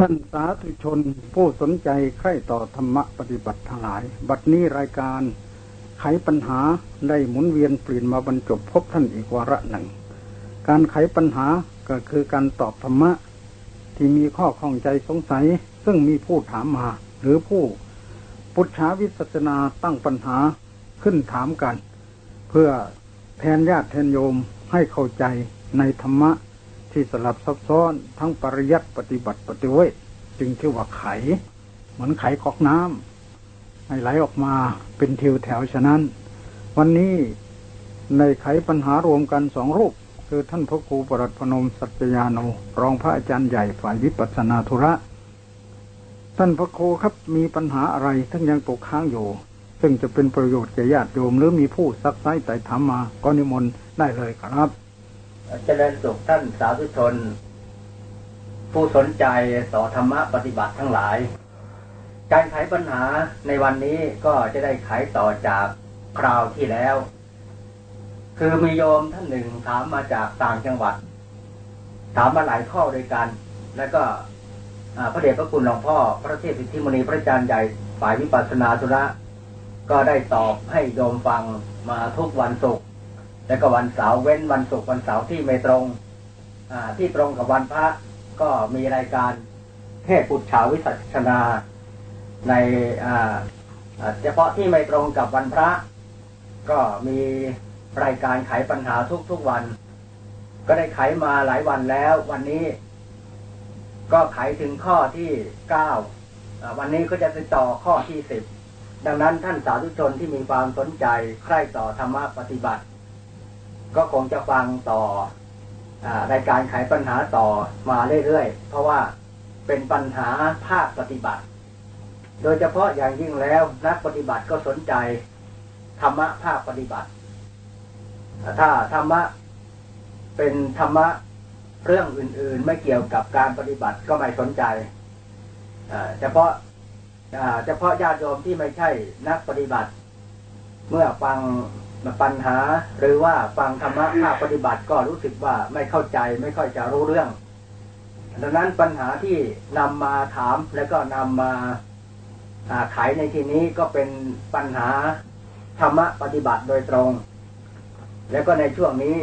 ท่านสาธุชนผู้สนใจใคร่ต่อธรรมะปฏิบัติทั้งหลาย บัดนี้รายการไขปัญหาได้หมุนเวียนเปลี่ยนมาบรรจบพบท่านอีกวาระหนึ่ง การไขปัญหาก็คือการตอบธรรมะ ที่มีข้อข้องใจสงสัย ซึ่งมีผู้ถามมา หรือผู้ปุจฉาวิสัชนาตั้งปัญหาขึ้นถามกัน เพื่อแทนญาติแทนโยมให้เข้าใจในธรรมะ ที่สลับซับซ้อนทั้งปริยัติปฏิบัติปฏิเวทจึงชื่อว่าไข เหมือนไขกอกน้ำให้ไหลออกมาเป็นทิวแถวฉะนั้น วันนี้ในไขปัญหารวมกันสองรูป คือท่านพระครูปรัตพนมสัจยาโนรองพระอาจารย์ใหญ่ฝ่ายวิปัสสนาธุระ ท่านพระครูครับมีปัญหาอะไรทั้งยังตกค้างอยู่ ซึ่งจะเป็นประโยชน์แก่ญาติโยมหรือมีผู้ซักไซ้ไต่ถามมาก็นิมนต์ได้เลยครับ เจริญสุขท่านสาธุชน ผู้สนใจต่อธรรมะปฏิบัติทั้งหลาย การไขปัญหาในวันนี้ก็จะได้ไขต่อจากคราวที่แล้ว คือมีโยมท่านหนึ่งถามมาจากต่างจังหวัด ถามมาหลายข้อด้วยกัน แล้วก็พระเดชพระคุณหลวงพ่อ พระเทพสิทธิมณีพระอาจารย์ใหญ่ฝ่ายวิปัสสนาธุระ ก็ได้ตอบให้โยมฟังมาทุกวันศุกร์ แล้วก็วันเสาร์เว้นวันศุกร์วันเสาร์ที่ไม่ตรงที่ตรงกับวันพระก็มีรายการเทศปุจฉาวิสัชนา ในเฉพาะที่ไม่ตรงกับวันพระ ก็มีรายการไขปัญหาทุกๆวัน ก็ได้ไขมาหลายวันแล้ว วันนี้ ก็ไขถึงข้อที่เก้าวันนี้ก็จะไปต่อข้อที่สิบดังนั้นท่านสาธุชนที่มีความสนใจใคร่ต่อธรรมะปฏิบัติ ก็คงจะฟังต่ออรายการไขปัญหาต่อมาเรื่อยๆ เพราะว่าเป็นปัญหาภาคปฏิบัติ โดยเฉพาะอย่างยิ่งแล้วนักปฏิบัติก็สนใจธรรมะภาคปฏิบัติ ถ้าธรรมะเป็นธรรมะเรื่องอื่น ๆ ไม่เกี่ยวกับการปฏิบัติก็ไม่สนใจเฉพาะเฉพาะญาติโยมที่ไม่ใช่นักปฏิบัติ เมื่อฟัง ปัญหา หรือว่าฟังธรรมะภาคปฏิบัติก็รู้สึกว่าไม่เข้าใจไม่ค่อยจะรู้เรื่อง ดังนั้นปัญหาที่นำมาถามแล้วก็นำมาขายในที่นี้ก็เป็นปัญหาธรรมะปฏิบัติโดยตรง แล้วก็ในช่วงนี้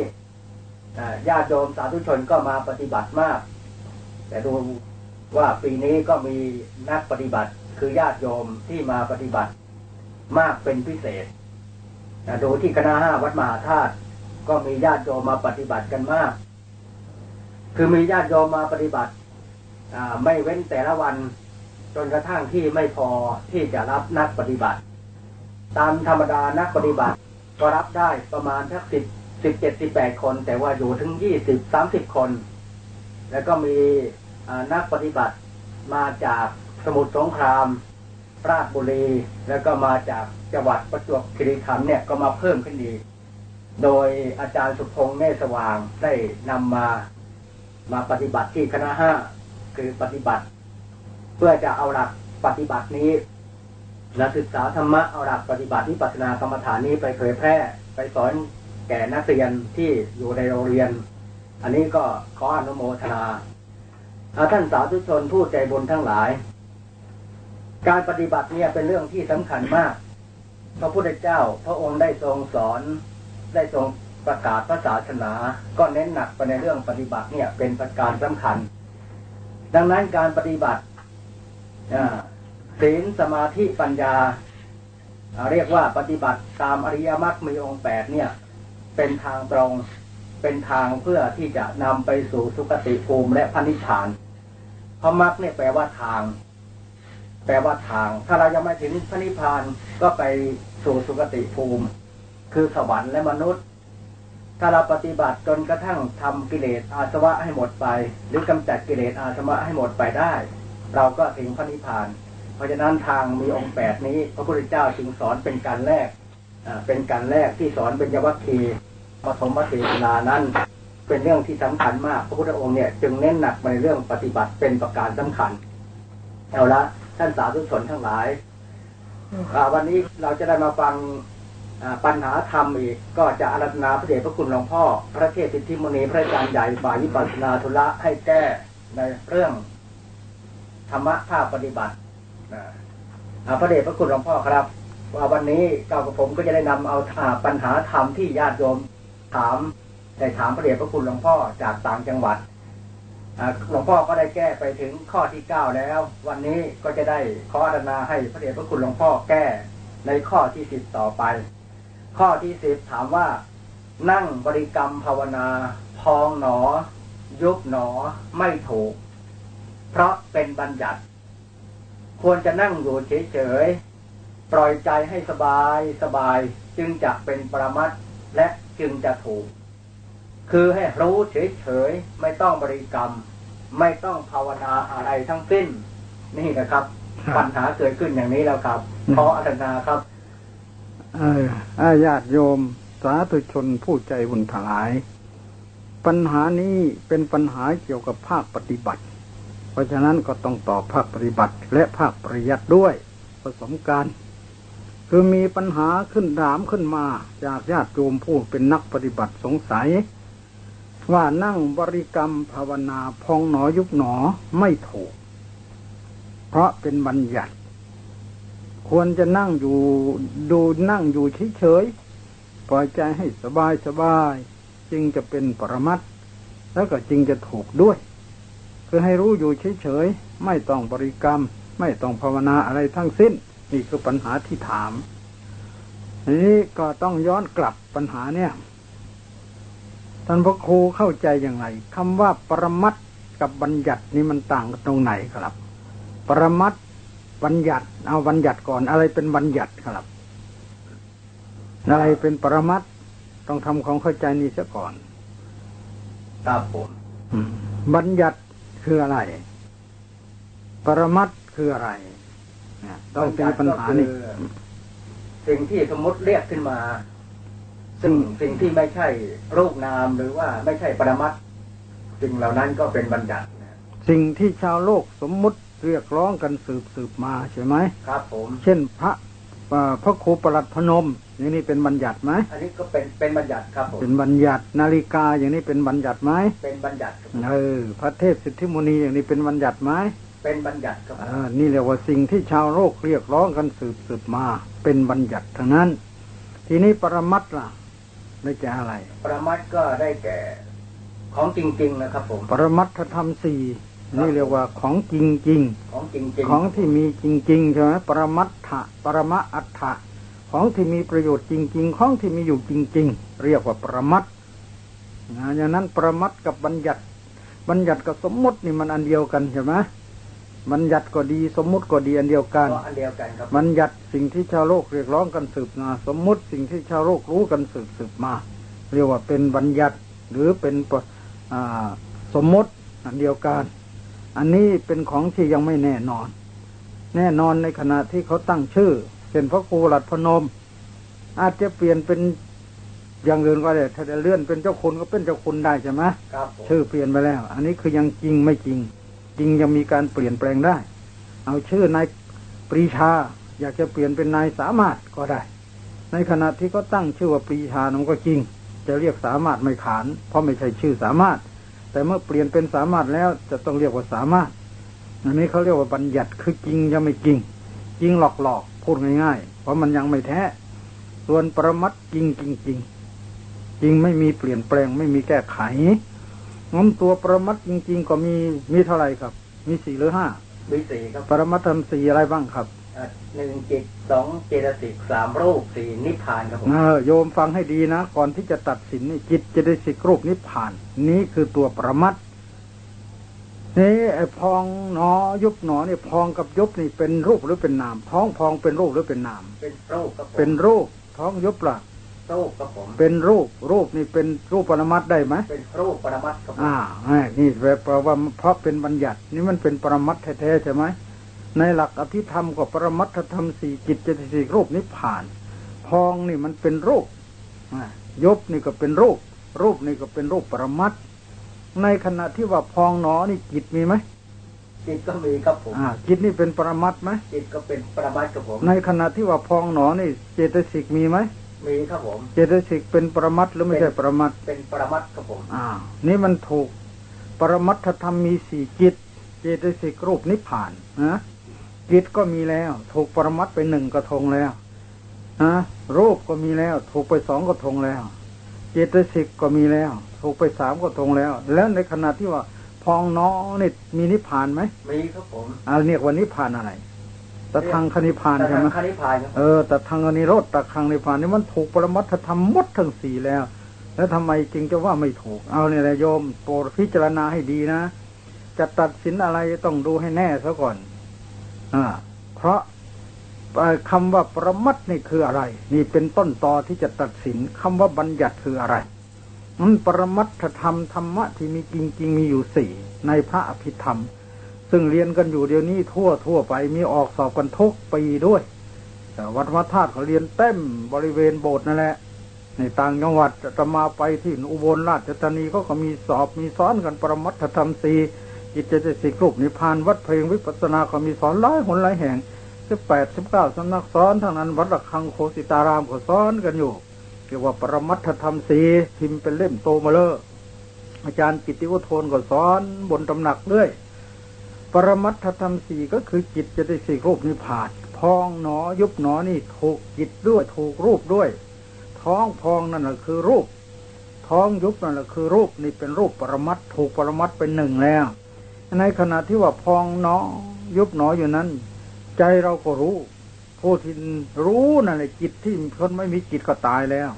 ญาติโยมสาธุชนก็มาปฏิบัติมาก แต่ดูว่าปีนี้ก็มีนักปฏิบัติคือญาติโยมที่มาปฏิบัติมากเป็นพิเศษ ดูที่คณะห้าวัดมหาธาตุก็มีญาติโยมมาปฏิบัติกันมาก คือมีญาติโยมมาปฏิบัติไม่เว้นแต่ละวันจนกระทั่งที่ไม่พอที่จะรับนักปฏิบัติ ตามธรรมดานักปฏิบัติ ก็รับได้ประมาณทักสิบสิบเจ็ดสิบแปดคน แต่ว่าอยู่ถึงยี่สิบสามสิบคน แล้วก็มีนักปฏิบัติมาจากสมุทรสงคราม ราชบุรี แล้วก็มาจากจังหวัดประจวบคีรีขันธ์เนี่ยก็มาเพิ่มขึ้นดีโดยอาจารย์สุพงษ์เมสว่างได้นำมามาปฏิบัติที่คณะห้าคือปฏิบัติ เพื่อจะเอาหลักปฏิบัตินี้และศึกษาธรรมะเอาหลักปฏิบัติที่ปัจนากรรมฐานนี้ไปเผยแพร่ไปสอนแก่นักเรียนที่อยู่ในโรงเรียน อันนี้ก็ขออนุโมทนาท่านสาธุชนผู้ใจบุญทั้งหลาย การปฏิบัติเนี่ยเป็นเรื่องที่สำคัญมาก พระพุทธเจ้าพระองค์ได้ทรงสอน ได้ทรงประกาศพระศาสนา ก็เน้นหนักไปในเรื่องปฏิบัติเนี่ยเป็นประการสำคัญ ดังนั้นการปฏิบัติศีลสมาธิปัญญา เรียกว่าปฏิบัติตามอริยมรรคมีองค์แปดเนี่ย เป็นทางตรงเป็นทางเพื่อที่จะนำไปสู่สุคติภูมิและพันิพานพระมรรคเนี่ยแปลว่าทาง แปลว่าทาง ถ้าเรายังไม่ถึงพระนิพพานก็ไปสู่สุคติภูมิ คือสวรรค์และมนุษย์ ถ้าเราปฏิบัติจนกระทั่งทำกิเลสอาสวะให้หมดไป หรือกำจัดกิเลสอาสวะให้หมดไปได้ เราก็ถึงพระนิพพาน เพราะฉะนั้นทางมีองค์แปดนี้ พระพุทธเจ้าจึงสอนเป็นการแรกเป็นการแรกที่สอนเป็นยวัคคีปฐมเทศนานั้น เป็นเรื่องที่สำคัญมาก พระพุทธองค์เนี่ยจึงเน้นหนักในเรื่องปฏิบัติเป็นประการสำคัญ เอาละ ท่านสาธุชนทั้งหลายวันนี้เราจะได้มาฟังปัญหาธรรมอีก ก็จะอารัธนาพระเดชพระคุณหลวงพ่อ พระเทพสิทธิมณีพระอาจารย์ใหญ่ฝ่ายวิปัสนาธุระให้แก้ในเรื่องธรรมะภาคปฏิบัติพระเดชพระคุณหลวงพ่อครับ ว่าวันนี้เก้ากับผมก็จะได้นำเอาปัญหาธรรมที่ญาติโยมถามได้ถามพระเดชพระคุณหลวงพ่อจากต่างจังหวัด หลวงพ่อก็ได้แก้ไปถึงข้อที่เก้าแล้ว วันนี้ก็จะได้ขออาราให้พระเดชพระคุณหลวงพ่อแก้ในข้อที่สิบต่อไป ข้อที่สิบถามว่า นั่งบริกรรมภาวนา พองหนอ ยุบหนอไม่ถูก เพราะเป็นบัญญัติ ควรจะนั่งอยู่เฉยๆปล่อยใจให้สบายสบายจึงจะเป็นประมัตและจึงจะถูก คือให้รู้เฉยๆ ไม่ต้องบริกรรม ไม่ต้องภาวนาอะไรทั้งสิ้น นี่นะครับ ปัญหาเกิดขึ้นอย่างนี้แล้วครับขออัตนาครับอาญาติโยม สาธุชนผู้ใจบุญถลาย ปัญหานี้เป็นปัญหาเกี่ยวกับภาคปฏิบัติ เพราะฉะนั้นก็ต้องตอบภาคปฏิบัติ และภาคปริยัติด้วยผสมกันคือมีปัญหาขึ้นถามขึ้นมา จากญาติโยมผู้เป็นนักปฏิบัติสงสัย ว่านั่งบริกรรมภาวนาพองหนอยุบหนอไม่ถูก เพราะเป็นบัญญัติ ควรจะนั่งอยู่ดูนั่งอยู่เฉยๆปล่อยใจให้สบายสบายจึงจะเป็นปรมัตแล้วก็จึงจะถูกด้วย คือให้รู้อยู่เฉยๆไม่ต้องบริกรรม ไม่ต้องภาวนาอะไรทั้งสิ้น นี่คือปัญหาที่ถามนี้ก็ต้องย้อนกลับปัญหาเนี่ย ท่านพระครูเข้าใจอย่างไรคำว่าปรมัตกับบัญญัตินี่มันต่างกันตรงไหนครับ ปรมัตบัญญัติ เอาบัญญัติก่อนอะไรเป็นบัญญัติครับ อะไรเป็นปรมัตต้องทำความเข้าใจนี้ซะก่อนครับผมบัญญัติคืออะไร ปรมัตคืออะไรต้องตีปัญหานี่สิ่งที่สมมติเรียกขึ้นมา ซึ่งสิ่งที่ไม่ใช่รูปนามหรือว่าไม่ใช่ปรมัตสิ่งเหล่านั้นก็เป็นบัญญัติสิ่งที่ชาวโลกสมมุติเรียกร้องกันสืบสืบมาใช่ไหมครับผม เช่นพระพระครูประหลัดพนม อย่างนี้เป็นบัญญัติไหมอันนี้ก็เป็นเป็นบัญญัติครับผมเป็นบัญญัตินาฬิกาอย่างนี้เป็นบัญญัติไหมเป็นบัญญัติเออพระเทพสิทธิมุนีอย่างนี้เป็นบัญญัติไหมเป็นบัญญัติครับอนี่เรียกว่าสิ่งที่ชาวโลกเรียกร้องกันสืบสืบมา เป็นบัญญัติทั้งนั้น ทีนี้ปรมัตล่ะ ได้แก่อะไร ปรมัตก็ได้แก่ ของจริง ๆ นะครับผม ปรมัตถธรรมสี่นี่เรียกว่าของจริงจริงของจริงจริงของที่มีจริงๆใช่ไหมปรมัตถะปรมะอัฏฐะของที่มีประโยชน์จริง ๆ ของที่มีอยู่จริง ๆ เรียกว่าปรมัตอย่างนั้นปรมัตกับบัญญัติ บัญญัติกับสมมตินี่มันอันเดียวกันใช่ไหม บัญญัติก็ดีสมมุติก็ดีอันเดียวกันอันเดียวกันครับบัญญัติสิ่งที่ชาวโลกเรียกร้องกันสืบมาสมมุติสิ่งที่ชาวโลกรู้กันสืบสืบมา เรียกว่าเป็นบัญญัติหรือเป็นสมมติอันเดียวกัน อันนี้เป็นของที่ยังไม่แน่นอน แน่นอนในขณะที่เขาตั้งชื่อเป็นพระครูหลัดพนม อาจจะเปลี่ยนเป็นอย่างอื่นก็ได้ถ้าจะเลื่อนเป็นเจ้าคุณก็เป็นเจ้าคุณได้ใช่ไหมชื่อเปลี่ยนไปแล้ว อันนี้คือยังจริงไม่จริง จริงยังมีการเปลี่ยนแปลงได้ เอาชื่อนายปรีชา อยากจะเปลี่ยนเป็นนายสามารถก็ได้ ในขณะที่เขาตั้งชื่อว่าปรีชานั้นก็จริง จะเรียกสามารถไม่ขาน เพราะไม่ใช่ชื่อสามารถ แต่เมื่อเปลี่ยนเป็นสามารถแล้วจะต้องเรียกว่าสามารถอันนี้เขาเรียกว่าบัญญัติคือจริงยังไม่จริง จริงหลอกหลอกพูดง่ายๆ เพราะมันยังไม่แท้ ส่วนประมัดจริงจริงจริงจริงไม่มีเปลี่ยนแปลงไม่มีแก้ไข งั้นตัวประมัดจริง ๆ ก็มีมีเท่าไหร่ครับ มีสี่หรือห้ามีสี่ครับ ปรมัตทำสี่อะไรบ้างครับหนึ่งจิตสองเจตสิกสามรูปสี่นิพพานครับผมโยมฟังให้ดีนะ ก่อนที่จะตัดสินนี่จิตเจตสิกรูปนิพพาน นี้คือตัวประมัดนี่ไอ้พองหนอยุบหนอนี่พองกับยุบนี่เป็นรูปหรือเป็นนาม ท้องพองเป็นรูปหรือเป็นนาม เป็นรูปครับเป็นรูปท้องยุบล่ะ รูปครับผม เป็นรูป รูปนี่เป็นรูปปรมัตได้ไหมเป็นรูปปรมัตครับอ่านี่แปลว่าเพราะเป็นบัญญัติ นี่มันเป็นปรมัตแท้ๆใช่ไหมในหลักอภิธรรมก็ปรมัตถธรรมสี่จิตเจตสิกรูปนิพพาน พองนี่มันเป็นรูปยบนี่ก็เป็นรูป รูปนี่ก็เป็นรูปปรมัตในขณะที่ว่าพองหนอนี่จิตมีไหมจิตก็มีครับผมอ่าจิตนี่เป็นปรมัตไหมจิตก็เป็นปรมัตครับผมในขณะที่ว่าพองหนอนี่เจตสิกมีไหม มีครับผมเจตสิกเป็นปรมัตหรือไม่ใช่ปรมัตเป็นปรมัตครับผมอ่า นี่มันถูกปรมัตถธรรมมีสี่จิต เจตสิกรูปนิพพานนะจิตก็มีแล้ว ถูกปรมัตไปหนึ่งกระทงแล้วนะรูปก็มีแล้ว ถูกไปสองกระทงแล้ว เจตสิกก็มีแล้ว ถูกไปสามกระทงแล้ว แล้วในขณะที่ว่าพองน้อนี่มีนิพพานไหมมีครับผมอ่าเรียกว่านิพพานอะไร ตะทางคณิพานใช่ไหมคณิพานครับเออแต่ทางอนิโรธตะทางนิพพานนี่มันถูกปรมัตถธรรมหมดทั้งสี่แล้ว แล้วทำไมจึงจะว่าไม่ถูก เอาเนี่ยแหละโยมโปรดพิจารณาให้ดีนะ จะตัดสินอะไรต้องดูให้แน่ซะก่อนอ่าเพราะเอ่อคำว่าประมัดนี่คืออะไร นี่เป็นต้นตอที่จะตัดสินคำว่าบัญญัติคืออะไรมันปรมัตถธรรมธรรมะที่มีจริงๆมีอยู่สี่ในพระอภิธรรม ซึ่งเรียนกันอยู่เดี๋ยวนี้ทั่วทั่วไปมีออกสอบกันทุกปีด้วยแต่วัดพระธาตุเขาเรียนเต็มบริเวณโบสถ์นั่นแหละ ในต่างจังหวัดจะมาไปที่อุบลราชธานีก็ก็มีสอบมีสอนกันปรมัตถธรรมสี่จิตเจตสิกรูปนิพานวัดเพลงวิปัสนาก็มีสอนหลายหนหลายแห่งสิบแปดสิบเก้าสำนักสอนทั้งนั้นวัดระฆังโคสิตารามก็สอนกันอยู่เรียกว่าปรมัตถธรรมสีพิมพ์เป็นเล่มโตมาเลยอาจารย์กิติวุฒโทนก็สอนบนตำหนักด้วย ปรมัตถธรรมสี่ก็คือจิตเจตสิกรูปนิพพานพองหนอยุบหนอนี่ถูกจิตด้วยถูกรูปด้วย ท้องพองนั่นแหละคือรูป ท้องยุบนั่นแหละคือรูปนี่เป็นรูปปรมัตถ์ถูกปรมัตถ์เป็นหนึ่งแล้ว ในขณะที่ว่าพองหนอยุบหนออยู่นั้น ใจเราก็รู้ผู้ที่รู้นั่นแหละจิตที่คนไม่มีจิตก็ตายแล้ว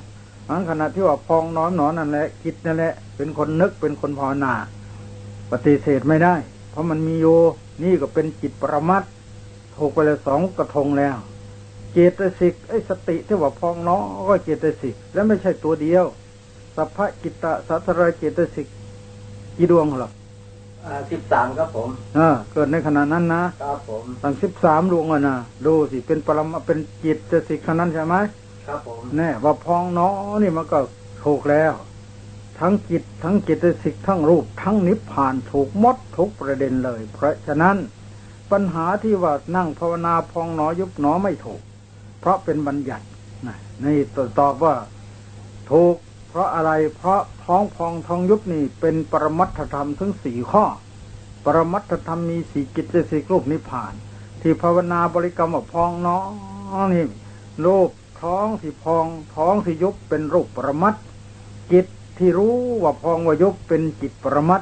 อันขณะที่ว่าพองหนอหนอนั่นแหละจิตนั่นแหละ เป็นคนนึกเป็นคนภาวนา ปฏิเสธไม่ได้ เพราะมันมีโยนี่ก็เป็นจิตปรมัตถ์ถูกไปแล้วสองกระทงแล้ว เจตสิกไอ้สติที่ว่าพองเนาะก็เจตสิก และไม่ใช่ตัวเดียวสัพพะจิตตะสัทระเจตสิกกี่ดวงหรอสิบสามครับผมอ่าเกิดในขณะนั้นนะครับผมตั้งสิบสามดวงอะนะดูสิเป็นปรมเป็นจิตสิกขนาดนั้นใช่ไหมครับผมแน่ว่าพองเนาะนี่มันก็ถูกแล้ว ทั้งจิตทั้งเจตสิกทั้งรูปทั้งนิพพานถูกมดทุกประเด็นเลย เพราะฉะนั้นปัญหาที่ว่านั่งภาวนาพองหนอยุบหนอไม่ถูก เพราะเป็นบัญญัตินะนี่ตอบว่าถูก เพราะอะไรเพราะท้องพองท้องยุบนี่เป็นปรมัตถธรรมถึงสี่ข้อ ปรมัตถธรรมมีสี่กิจสี่รูปนิพพาน ที่ภาวนาบริกรรมว่าพองเนาะนี่รูปท้องที่พองท้องที่ยุบเป็นรูปปรมัตถจิต ที่รู้ว่าพองวายุบเป็นจิตประมัต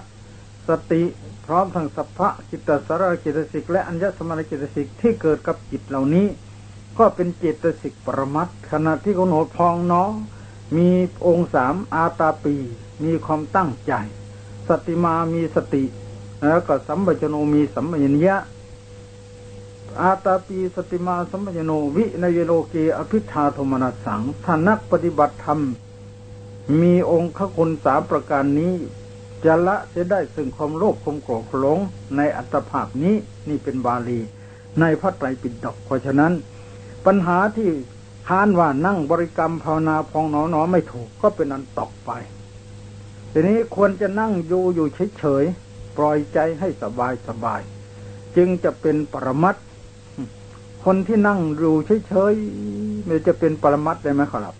สติพร้อมทั้งสัพพะจิตตสารจิตสิก และอัญญสมานจิตสิกที่เกิดกับจิตเหล่านี้ ก็เป็นเจตสิกปรมัตถ์ขณะที่โหนดพองเนาะมีองค์สามอาตาปี มีความตั้งใจ สติมามีสติ แล้วก็สัมปชโนมีสัมปญญะอาตาปีสติมาสัมปชโนวินยโลเกอภิธาโทมนัสสังท่านักปฏิบัติธรรม มีองค์ขคุณสามประการนี้จะละจะได้ซึ่งความโลภความโกรธหลงในอัตภาพนี้นี่เป็นบาลี ในพระไตรปิฎกเพราะฉะนั้น ปัญหาที่ค้านว่านั่งบริกรรมภาวนาพองหนอหนอไม่ถูกก็เป็นอันตกไป ทีนี้ควรจะนั่งอยู่อยู่เฉยๆปล่อยใจให้สบายสบายๆจึงจะเป็นปรมัตถ์คนที่นั่งอยู่เฉยๆมันจะเป็นปรมัตถ์ได้ไหมครับ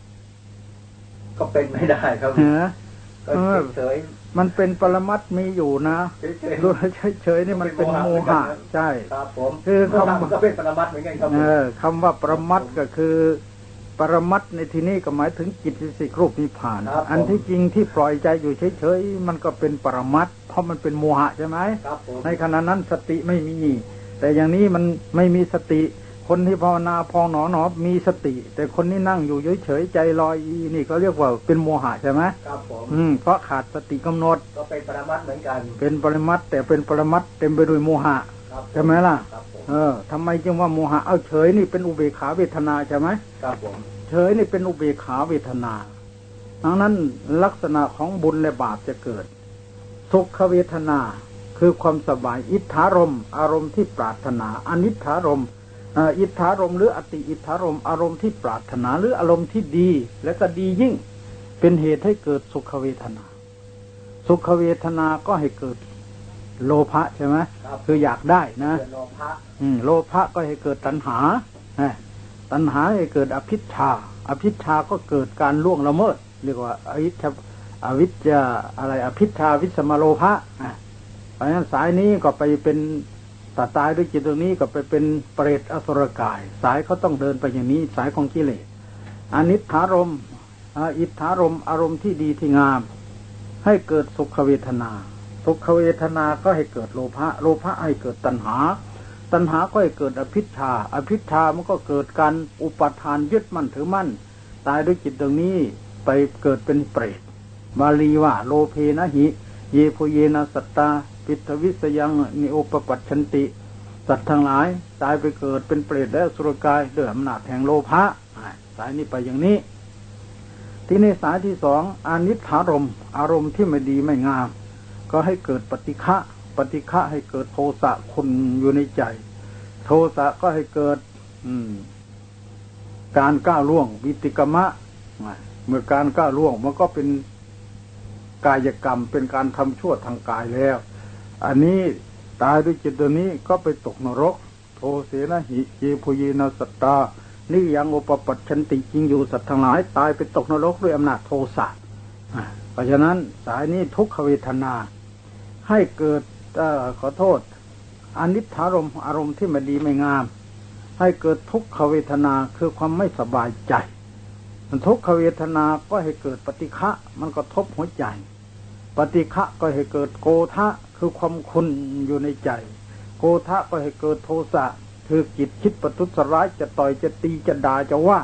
ก็เป็นไม่ได้ครับฮะก็เฉยมันเป็นปรมัตถ์มีอยู่นะๆเฉยดูเฉยๆนี่มันเป็นโมหะใช่ๆครับผมคือคำมันก็เป็นปรมัตถ์เหมือนกันครับผเอมอคำว่าปรมัตถ์ก็คือ ปรมัตถ์ในที่นี้ก็หมายถึงจิตสิกรูปนิพพาน อันที่จริงที่ปล่อยใจอยู่เฉยๆมันก็เป็นปรมัตถ์เพราะมันเป็นโมหะใช่ไหมครับผมในขณะนั้นสติไม่มี แต่อย่างนี้มันไม่มีสติ คนที่ภาวนาพองหนอหนอมีสติ แต่คนที่นั่งอยู่เฉยๆใจลอยอีนี่ก็เรียกว่าเป็นโมหะใช่ไหมครับผมอืมเพราะขาดสติกำหนด ก็เป็นปรมัตถ์เหมือนกัน เป็นปรมัตถ์แต่เป็นปรมัตถ์เต็มไปด้วยโมหะครับใช่ไหมล่ะครับผมเออทำไมจึงว่าโมหะเอาเฉยนี่เป็นอุเบกขาเวทนาใช่ไหมครับผมเฉยนี่เป็นอุเบกขาเวทนาดังนั้นลักษณะของบุญและบาปจะเกิด สุขเวทนาคือความสบายอิทธารมณ์อารมณ์ที่ปรารถนาอนิธารมณ์เอ่ออิทธารมณ์หรืออติอิทธารมณ์อารมณ์ที่ปรารถนาหรืออารมณ์ที่ดี และก็ดียิ่งเป็นเหตุให้เกิดสุขเวทนา สุขเวทนาก็ให้เกิดโลภะใช่ไหมครับคืออยากได้นะเกิดโลภะอืมโลภะก็ให้เกิดตัณหาเอ้ยตัณหาให้เกิดอภิชฌาอภิชฌาก็เกิดการล่วงละเมิดเรียกว่าอวิชชาอวิชชาอะไรอภิชฌาวิสมโลภะอะราะฉะนั้นสายนี้ก็ไปเป็น ตาตายด้วยจิตตรงนี้ก็ไปเป็นเปรตอสุรกาย สายเขาต้องเดินไปอย่างนี้ สายของกิเลสอนิถารมอิทธารมอารมณ์ที่ดีที่งาม ให้เกิดสุขเวทนา สุขเวทนาก็ให้เกิดโลภะโลภะให้เกิดตัณหา ตัณหาก็ให้เกิดอภิชา อภิชามันก็เกิดการอุปทานยึดมั่นถือมั่น ตายด้วยจิตตรงนี้ไปเกิดเป็นเปรตบาลีว่าโลเพนะหิ เยโพเยนะสัตตา ปิทวิสยังนิโอปปัชชันติ สัตว์ทั้งหลายตายไปเกิดเป็นเปรตและสุรกายด้วยอำนาจแห่งโลภะสายนี้ไปอย่างนี้ ที่ในสายที่สองอานิถารม อารมณ์ที่ไม่ดีไม่งาม ก็ให้เกิดปฏิฆะปฏิฆะให้เกิดโทสะคุณอยู่ในใจ โทสะก็ให้เกิด อืม การก้าวล่วง วิติกมะเมื่อการก้าวล่วงมันก็เป็นกายกรรมเป็นการทำชั่วทางกายแล้ว อันนี้ตายด้วยจิตตัวนี้ก็ไปตกนรก โทเสนหิเจพุยีนาสตานี่ยังอุปปัชชันติจริงอยู่สัตว์ทั้งหลาย ตายไปตกนรกด้วยอำนาจโทสะเพราะฉะนั้นสายนี้ทุกขเวทนา ให้เกิดอขอโทษอนิถารมอารมณ์ที่ไม่ดีไม่งาม ให้เกิดทุกขเวทนาคือความไม่สบายใจ มันทุกขเวทนาก็ให้เกิดปฏิฆะมันก็ทบหัวใจ ปฏิฆะก็ให้เกิดโกทะคือความคุณอยู่ในใจ โกทะก็ให้เกิดโทสะคือจิตคิดประทุษร้ายจะต่อยจะตีจะด่าจะว่า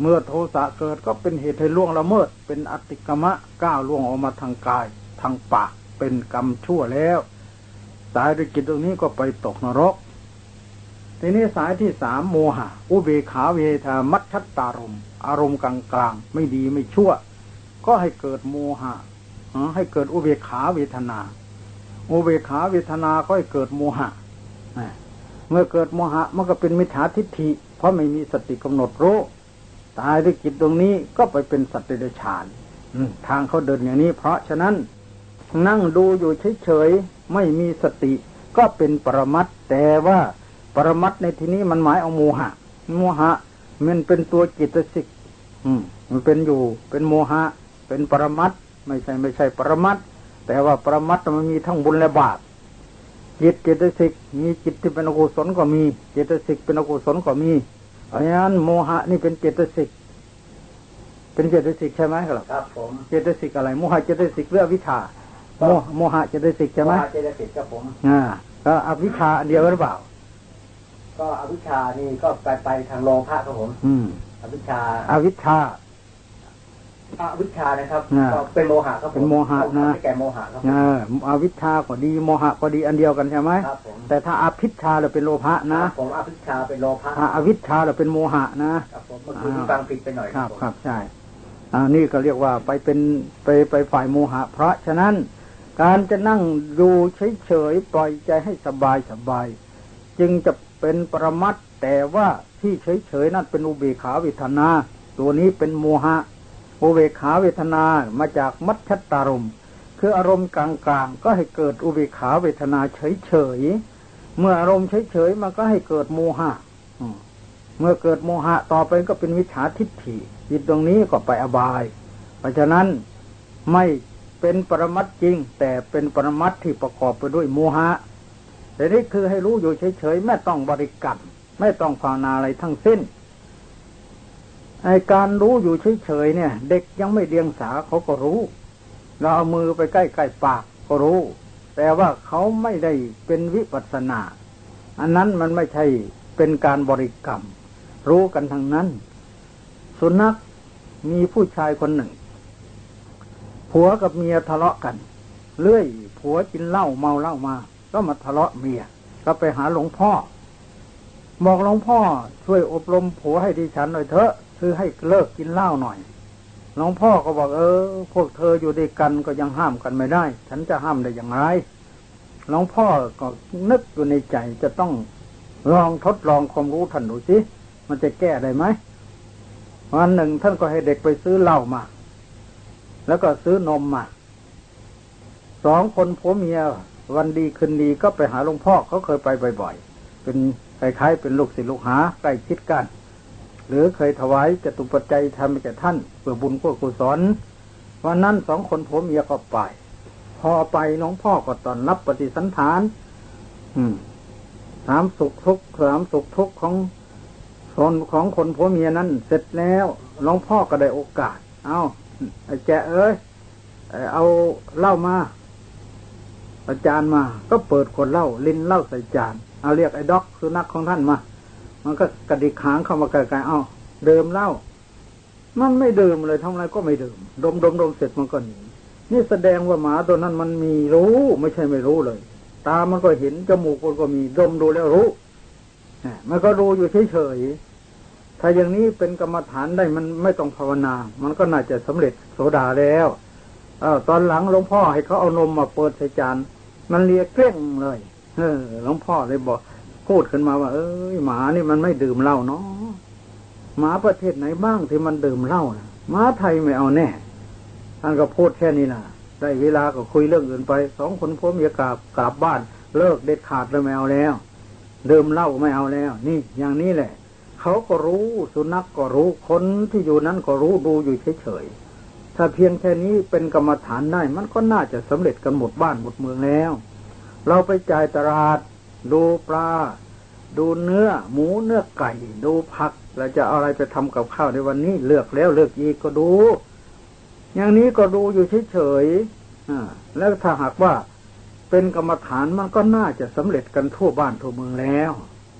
เมื่อโทสะเกิดก็เป็นเหตุให้ล่วงละเมิด เป็นอติกมะก้าวล่วงออกมาทางกาย ทางปากเป็นกรรมชั่วแล้วตายด้วยจิตตรงนี้ก็ไปตกนรก ทีนี้สายที่สามโมหะ อุเบขาเวทามัชชัตตารม อารมณ์กลางๆ ไม่ดีไม่ชั่ว ก็ให้เกิดโมหะ ให้เกิดอุเบกขาเวทนา อุเบกขาเวทนาก็ให้เกิดโมหะเมื่อเกิดโมหะมันก็เป็นมิจฉาทิฏฐิ เพราะไม่มีสติกำหนดรู้ตายด้วยจิตตรงนี้ก็ไปเป็นสัตว์เดรัจฉานทางเขาเดินอย่างนี้ เพราะฉะนั้นนั่งดูอยู่เฉยๆไม่มีสติ ก็เป็นปรมัตแต่ว่าปรมัตในที่นี้มันหมายเอาโมหะโมหะ มันเป็นตัวจิตสิกมันเป็นอยู่ เป็นโมหะ เป็นปรมัต ไม่ใช่ไม่ใช่ปรมัตแต่ว่าปรมัตมันมีทั้งบุญและบาปจิตเจตสิกมีจิตที่เป็นอกุศลก็มี เจตสิกเป็นอกุศลก็มีเพราะฉะนั้นโมหะนี่เป็นเจตสิกเป็นเจตสิกใช่ไหมครับครับผมเจตสิกอะไรโมหะเจตสิกเรื่องวิชาโมโมหะเจตสิกใช่ไหมเจตสิกครับผมอ่าก็อวิชาเดียวหรือเปล่า ก็อวิชานี่ก็ไปไปทางโลภะครับผม อืมอวิชาอวิชา อวิชานะครับเป็นโมหะครับเป็นโมหะนะแก่โมหะครับอวิชาก็ดีโมหะก็ดีอันเดียวกันใช่ไหมครับผมแต่ถ้าอภิชาเราเป็นโลภะนะผมอภิชาเป็นโลภะอวิชาเราเป็นโมหะนะครับผมเมื่อกี้ฟังผิดไปหน่อยครับครับใช่อ่านี่ก็เรียกว่าไปเป็นไปไปฝ่ายโมหะ เพราะฉะนั้นการจะนั่งดูเฉยๆปล่อยใจให้สบายสบายจึงจะเป็นปรมัตแต่ว่าที่เฉยๆนั่นเป็นอุเบขาวิธนา ตัวนี้เป็นโมหะ อุเบกขาเวทนามาจากมัชชตารมคืออารมณ์กลางๆ ก็ให้เกิดอุเบกขาเวทนาเฉยๆ เมื่ออารมณ์เฉยๆ มันก็ให้เกิดโมหะเมื่อเกิดโมหะต่อไปก็เป็นวิชาทิฏฐิจิตตรงนี้ก็ไปอบาย เพราะฉะนั้นไม่เป็นปรมัตจริง แต่เป็นปรมัตที่ประกอบไปด้วยโมหะแต่นี่คือให้รู้อยู่เฉยๆ ไม่ต้องบริกรรมไม่ต้องภาวนาอะไรทั้งสิ้น ไอการรู้อยู่เฉยๆเนี่ย เด็กยังไม่เดียงสาเขาก็รู้ เราเอามือไปใกล้ๆปากก็รู้ แต่ว่าเขาไม่ได้เป็นวิปัสนา อันนั้นมันไม่ใช่เป็นการบริกรรม รู้กันทางนั้น สุนัขมีผู้ชายคนหนึ่ง ผัวกับเมียทะเลาะกัน เลื่อยผัวกินเหล้าเมาเหล้ามา ก็มาทะเลาะเมีย ก็ไปหาหลวงพ่อ บอกหลวงพ่อช่วยอบรมผัวให้ดิฉันหน่อยเถอะ คือให้เลิกกินเหล้าหน่อยหลวงพ่อก็บอกเออ พวกเธออยู่ด้วยกันก็ยังห้ามกันไม่ได้ ฉันจะห้ามได้อย่างไรหลวงพ่อก็นึกอยู่ในใจจะต้องลองทดลองความรู้ท่านดูสิมันจะแก้ได้ไหมวันหนึ่งท่านก็ให้เด็กไปซื้อเหล้ามา แล้วก็ซื้อนมมาสองคนผัวเมียวันดีคืนดีก็ไปหาหลวงพ่อเขาเคยไปบ่อย ๆ เป็นคล้ายๆเป็นลูกศิษย์ลูกหาใกล้ชิดกัน หรือเคยถวายจตุปัจจัยทำแก่ท่านเพื่อบุญเพื่อกุศลวันนั้นสองคนผัวเมียก็ไป พอไปหลวงพ่อก็ตอนรับปฏิสันฐาน อืมสามสุขทุกข์สามสุขทุกข์ของคนของคนผัวเมียนั้นเสร็จแล้วหลวงพ่อก็ได้โอกาส เอาไอ้แจเอ้ยเอาเหล้ามาอาจารย์มา ก็เปิดคนเหล้าลิ้นเหล้าใส่จาน เอาเรียกไอ้ด็อกสุนัขของท่านมา มันก็กระดิกหางเข้ามาไกลๆเอาเดิมเล้ามันไม่เดื่มเลยทำอะไรก็ไม่เดื่มดมดมดมเสร็จมันก็หนีนี่แสดงว่าหมาตัวนั้นมันมีรู้ไม่ใช่ไม่รู้เลย ตามันก็เห็นจมูกมันก็มีดมดูแล้วรู้มันก็ดูอยู่เฉยๆถ้าอย่างนี้เป็นกรรมฐานได้มันไม่ต้องภาวนา มันก็น่าจะสำเร็จโสดาแล้วอตอนหลังหลวงพ่อให้เขาเอานมมาเปิดใส่จานมันเลียเกลี้ยงเลยเออหลวงพ่อเลยบอก พูดขึ้นมาว่า เอ้ยหมานี่มันไม่ดื่มเหล้าเนาะหมาประเทศไหนบ้างที่มันดื่มเหล้านะหมาไทยไม่เอาแน่ท่านก็พูดแค่นี้นะได้เวลาก็คุยเรื่องอื่นไปสองคนพ่อเมียกลับกลับบ้าน เลิกเด็ดขาดแล้วไม่เอาแล้วดื่มเหล้าไม่เอาแล้ว นี่อย่างนี้แหละเขาก็รู้สุนัขกก็รู้คนที่อยู่นั้นก็รู้ดูอยู่เฉยๆถ้าเพียงแค่นี้เป็นกรรมฐานได้ มันก็น่าจะสำเร็จกันหมดบ้านหมดเมืองแล้ว เราไปจ่ายตลาด ดูปลา ดูเนื้อ หมูเนื้อไก่ ดูผักเราจะเอาอะไรไปทำกับข้าวในวันนี้เลือกแล้วเลือกอีกก็ดู อย่างนี้ก็ดูอยู่เฉยๆแล้วถ้าหากว่าเป็นกรรมฐานมันก็น่าจะสำเร็จกันทั่วบ้านทั่วเมืองแล้ว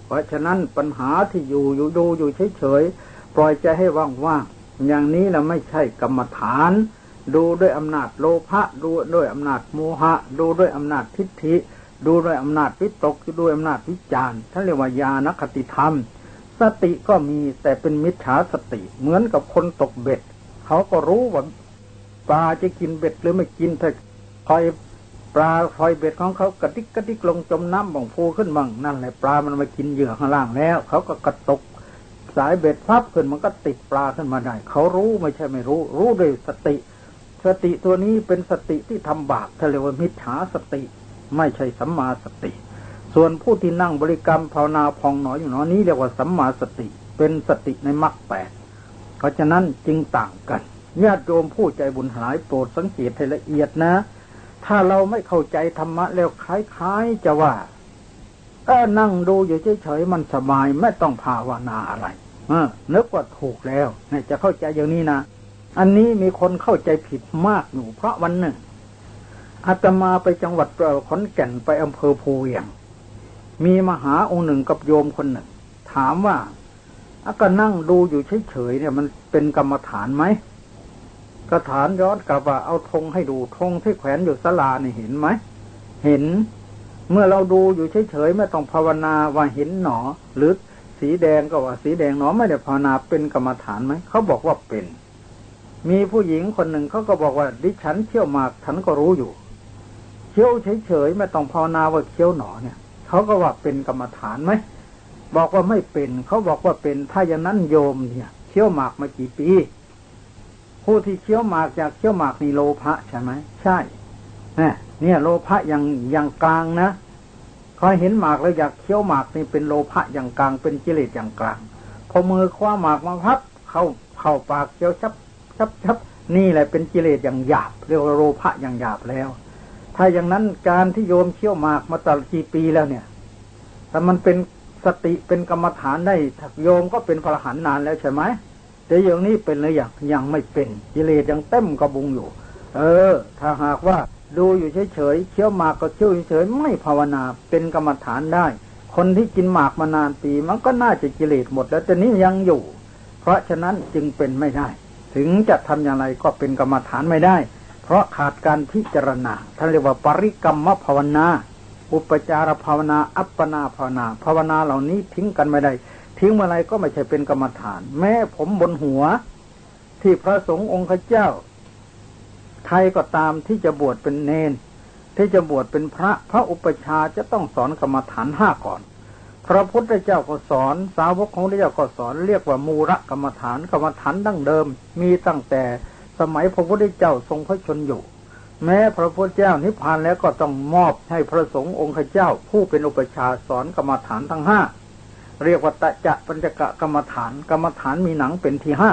เพราะฉะนั้นปัญหาที่อยู่อยู่ดูอยู่เฉยๆปล่อยใจให้ว่างๆอย่างนี้เราไม่ใช่กรรมฐาน ดูด้วยอำนาจโลภะดูด้วยอำนาจโมหะ ดูด้วยอำนาจทิฏฐิ ดูด้วยอำนาจวิตกด้วยอำนาจวิจารณ์ท่านเรียกว่าญาณคติธรรม สติก็มีแต่เป็นมิจฉาสติ เหมือนกับคนตกเบ็ด เขาก็รู้ว่าปลาจะกินเบ็ดหรือไม่กินถ้าคอยปลาคอยเบ็ดของเขากระดิกกระดิกลงจมน้ำบ่องฟูขึ้นบ้างนั่นแหละปลามันมากินเหยื่อข้างล่างแล้ว เขาก็กระตกสายเบ็ดพับขึ้นมันก็ติดปลาขึ้นมาได้ เขารู้ไม่ใช่ไม่รู้ รู้ด้วยสติ สติตัวนี้เป็นสติที่ทำบาปทะเลว่ามิจฉาสติ ไม่ใช่สัมมาสติ ส่วนผู้ที่นั่งบริกรรมภาวนาพองหนออยู่หนอนี้เรียกว่าสัมมาสติ เป็นสติในมรรคแปดเพราะฉะนั้นจึงต่างกันญาติโยมผู้ใจบุญหายโปรดสังเกตให้ละเอียดนะ ถ้าเราไม่เข้าใจธรรมะแล้วคล้ายๆจะว่าเออนั่งดูอยู่เฉยๆมันสบายไม่ต้องภาวนาอะไรเออนึกว่าถูกแล้วเนี่ยจะเข้าใจอย่างนี้นะ อันนี้มีคนเข้าใจผิดมากอยู่เพราะวันหนึ่ง อาตมาไปจังหวัดขอนแก่นไปอำเภอภูเวียง มีมหาองค์หนึ่งกับโยมคนหนึ่ง ถามว่าอาก็นั่งดูอยู่เฉยๆเนี่ย มันเป็นกรรมฐานไหมกระฐานย้อนกลับว่าเอาธงให้ดูธงที่แขวนอยู่ศาลาเนี่ยเห็นไหมเห็น เมื่อเราดูอยู่เฉยๆไม่ต้องภาวนาว่าเห็นหนอ หรือสีแดงก็ว่าสีแดงหนอไม่ได้ภาวนาเป็นกรรมฐานไหมเขาบอกว่าเป็น มีผู้หญิงคนหนึ่งเขาก็บอกว่า ดิฉันเที่ยวมากฉันก็รู้อยู่ เคี้ยวเฉยๆไม่ต้องภาวนาว่าเคี้ยวหนอเนี่ยเขาก็ว่าเป็นกรรมฐานไหมบอกว่าไม่เป็นเขาบอกว่าเป็นถ้าอย่างนั้นโยมเนี่ยเคี้ยวหมากมากี่ปีผู้ที่เคี้ยวหมากจากเคี้ยวหมากนี่โลภะใช่ไหมใช่เนี่ยโลภะอย่างอย่างกลางนะคอยเห็นหมากแล้วอยากเคี้ยวหมากนี่เป็นโลภะอย่างกลางเป็นกิเลสอย่างกลาง พอมือคว้าหมากมาพับ เข้าเข้าปากเคี้ยวชับชับชับนี่แหละเป็นกิเลสอย่างหยาบเรียกว่าโลภะอย่างหยาบแล้ว ถ้าอย่างนั้นการที่โยมเชี่ยวหมากมาตลอดกี่ปีแล้วเนี่ยถ้ามันเป็นสติเป็นกรรมฐานได้โยมก็เป็นพระหันนานแล้วใช่ไหมแต่อย่างนี้เป็นหรือยังยังไม่เป็นกิเลสยังเต็มกระบุงอยู่ เออ ถ้าหากว่าดูอยู่เฉยๆเคี้ยวหมากก็เคี้ยวเฉยๆไม่ภาวนาเป็นกรรมฐานได้ คนที่กินหมากมานานปีมันก็น่าจะกิเลสหมดแล้วแต่นี้ยังอยู่ เพราะฉะนั้นจึงเป็นไม่ได้ ถึงจะทำอย่างไรก็เป็นกรรมฐานไม่ได้ เพราะขาดการพิจารณาท่านเรียกว่าปริกรรมภาวนา อุปจารภาวนา อัปปนาภาวนา ภาวนาเหล่านี้ทิ้งกันไม่ได้ ทิ้งเมื่อไรก็ไม่ใช่เป็นกรรมฐาน แม้ผมบนหัว ที่พระสงฆ์องค์เจ้า ใครก็ตามที่จะบวชเป็นเนน ที่จะบวชเป็นพระพระอุปชาจะต้องสอนกรรมฐานห้าก่อน พระพุทธเจ้าก็สอน สาวกของพระเจ้าก็สอนเรียกว่ามูระกรรมฐานกรรมฐานดั้งเดิม มีตั้งแต่ สมัยพระพุทธเจ้าทรงพระชนอยู่ แม้พระพุทธเจ้านิพพานแล้วก็ต้องมอบให้พระสงฆ์องค์เจ้า ผู้เป็นอุปชาสอนกรรมฐานทั้งห้าเรียกว่าตะจะปัญจกะกรรมฐานกรรมฐานมีหนังเป็นที่ห้า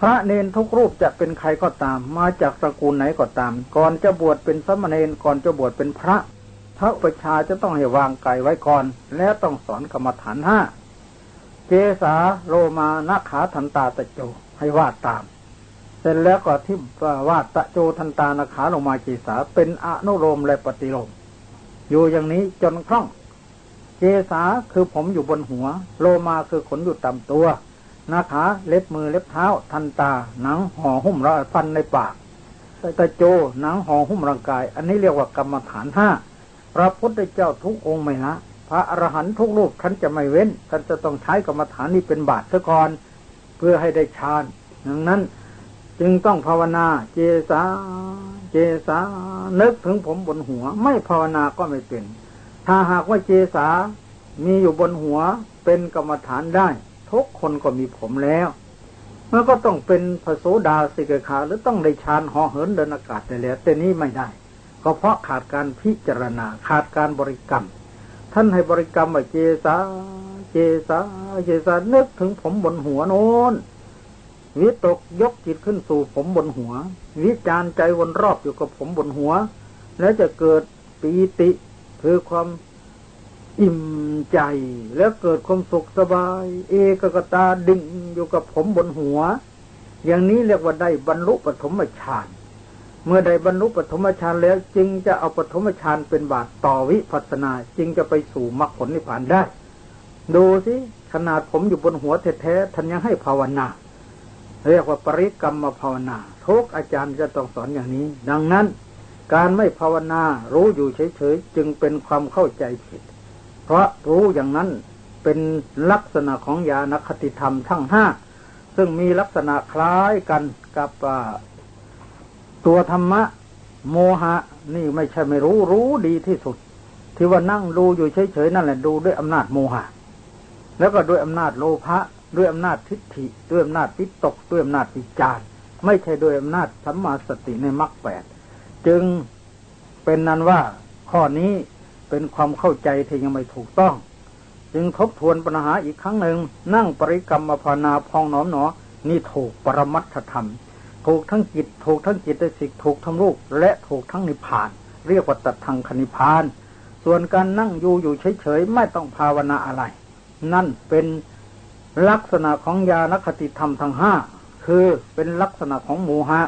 พระเนนทุกรูปจะเป็นใครก็ตาม มาจากตระกูลไหนก็ตาม ก่อนจะบวชเป็นสมณเณรก่อนจะบวชเป็นพระพระประชาจะต้องให้วางไก่ไว้ก่อน และต้องสอนกรรมฐานห้าเจสาโลมานาขาทันตาตะโจให้วาดตาม ร็จแล้วก็ทิ่วาตะโจทันตานาขาโลมาเจสา เป็นอนุโลมและปฏิโลม อยู่อย่างนี้จนคล่อง เจสาคือผมอยู่บนหัว โลมาคือขนอยู่ต่ำตัวนาขาเล็บมือเล็บเท้า ทันตา หนังห่อหุ้มรอยฟันในปากตะโจหนังห่อหุ้มร่างกาย อันนี้เรียกว่ากรรมฐานห้าพระพุทธเจ้าทุกองค์ไม่ละพระอรหันต์ทุกรูปท่านจะไม่เว้นท่านจะต้องใช้กรรมฐานนี้เป็นบาตรซะก่อนเพื่อให้ได้ฌานดังนั้น จึงต้องภาวนาเจสาเจสานึกถึงผมบนหัว ไม่ภาวนาก็ไม่เป็น ถ้าหากว่าเจสามีอยู่บนหัวเป็นกรรมฐานได้ ทุกคนก็มีผมแล้วมันก็ต้องเป็นพระโสดาสิกขาหรือต้องได้ฌานห่อเหินเดินอากาศได้แล้วแต่นี้ไม่ได้ก็เพราะขาดการพิจารณาขาดการบริกรรม ท่านให้บริกรรมว่าเจสาเจสาเจสานึกถึงผมบนหัวโน้น วิตกยกจิตขึ้นสู่ผมบนหัว วิจารใจวนรอบอยู่กับผมบนหัว แล้วจะเกิดปีติคือความอิ่มใจ แล้วเกิดความสุขสบาย เอกกตาดึงอยู่กับผมบนหัว อย่างนี้เรียกว่าได้บรรลุปฐมฌานเมื่อได้บรรลุปฐมฌานแล้วจึงจะเอาปฐมฌานเป็นบาตต่อวิปัสนาจึงจะไปสู่มรรคผลนิพพานได้ ดูสิขนาดผมอยู่บนหัวแท้ๆท่านยังให้ภาวนา เรียกว่าปริกรรมมาภาวนาทุกอาจารย์จะต้องสอนอย่างนี้ ดังนั้น การไม่ภาวนารู้อยู่เฉยๆจึงเป็นความเข้าใจผิด เพราะรู้อย่างนั้นเป็นลักษณะของญาณคติธรรมทั้งห้าซึ่งมีลักษณะคล้ายกันกับตัวธรรมะ โมหะ นี่ไม่ใช่ไม่รู้รู้ดีที่สุด ที่ว่านั่งดูอยู่เฉยๆนั่นแหละดูด้วยอำนาจโมหะ แล้วก็ด้วยอำนาจโลภะ ด้วยอำนาจทิฏฐิด้วยอำนาจวิตกด้วยอำนาจวิจารไม่ใช่ด้วยอำนาจสัมมาสติในมรรคแปดจึงเป็นนั้นว่าข้อนี้เป็นความเข้าใจที่ยังไม่ถูกต้อง จึงทบทวนปัญหาอีกครั้งหนึ่ง นั่งปริกรรมภาวนาพองหนอมหนอ นี่ถูกปรมัตถธรรม ถูกทั้งจิต ถูกทั้งจิตสิกถูกทั้งรูปและถูกทั้งนิพพาน เรียกว่าตัดทางคณิพาน ส่วนการนั่งอยู่อยู่เฉยๆ ไม่ต้องภาวนาอะไร นั่นเป็น ลักษณะของญาณคติธรรมทั้งห้าคือเป็นลักษณะของโมหะ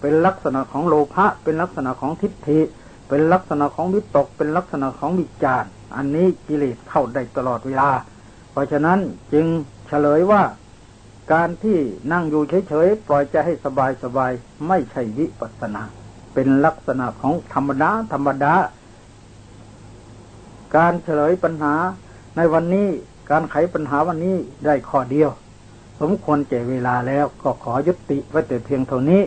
เป็นลักษณะของโลภะเป็นลักษณะของทิฏฐิ เป็นลักษณะของวิตก เป็นลักษณะของวิจารอันนี้กิเลสเข้าได้ตลอดเวลา เพราะฉะนั้นจึงเฉลยว่า การที่นั่งอยู่เฉยๆปล่อยใจให้สบายสบายไม่ใช่วิปัสนา เป็นลักษณะของธรรมดาธรรมดา การเฉลยปัญหาในวันนี้ การไขปัญหาวันนี้ได้ข้อเดียว สมควรแก่เวลาแล้วก็ขอยุติไว้แต่เพียงเท่านี้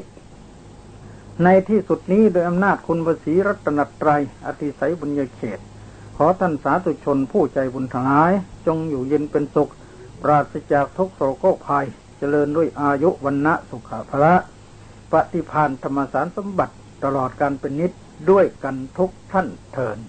ในที่สุดนี้โดยอำนาจคุณภาษีรัตนตรัยอธิสัยบุญญาเขต ขอท่านสาธุชนผู้ใจบุญทั้งหลาย จงอยู่เย็นเป็นสุข ปราศจากทุกโศกภัย เจริญด้วยอายุวันณะสุขภละปฏิพานธรรมสารสมบัติตลอดการเป็นนิดด้วยกันทุกท่านเถิน